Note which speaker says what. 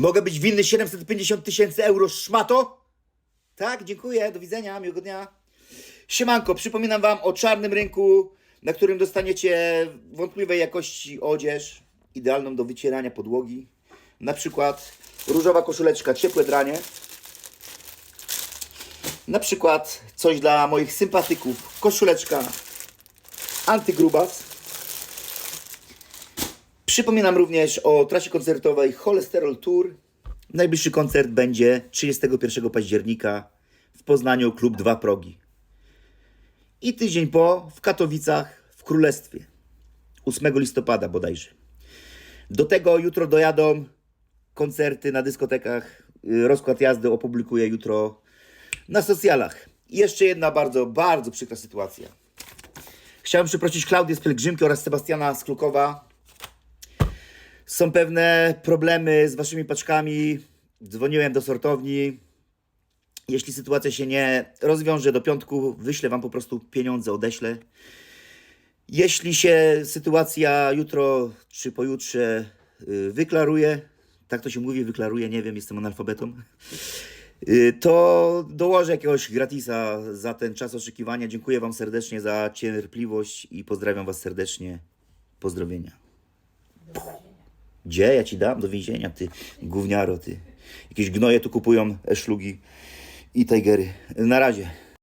Speaker 1: Mogę być winny 750 tysięcy euro, szmato? Tak, dziękuję, do widzenia, miłego dnia. Siemanko, przypominam Wam o czarnym rynku, na którym dostaniecie wątpliwej jakości odzież, idealną do wycierania podłogi. Na przykład różowa koszuleczka, ciepłe dranie. Na przykład coś dla moich sympatyków, koszuleczka antygrubas. Przypominam również o trasie koncertowej Cholesterol Tour. Najbliższy koncert będzie 31 października w Poznaniu Klub 2 Progi. I tydzień po w Katowicach w Królestwie. 8 listopada bodajże. Do tego jutro dojadą koncerty na dyskotekach. Rozkład jazdy opublikuję jutro na socjalach. Jeszcze jedna bardzo, bardzo przykra sytuacja. Chciałem przeprosić Klaudię z Pielgrzymki oraz Sebastiana z Klukowa. Są pewne problemy z waszymi paczkami. Dzwoniłem do sortowni. Jeśli sytuacja się nie rozwiąże do piątku, wyślę wam po prostu pieniądze, odeślę. Jeśli się sytuacja jutro czy pojutrze y, wyklaruje, tak to się mówi, wyklaruje, nie wiem, jestem analfabetą, y, to dołożę jakiegoś gratisa za ten czas oczekiwania. Dziękuję wam serdecznie za cierpliwość i pozdrawiam was serdecznie. Pozdrowienia. Gdzie ja ci dam? Do więzienia, ty gówniaro, ty. Jakieś gnoje tu kupują e, szlugi i tigery. Na razie.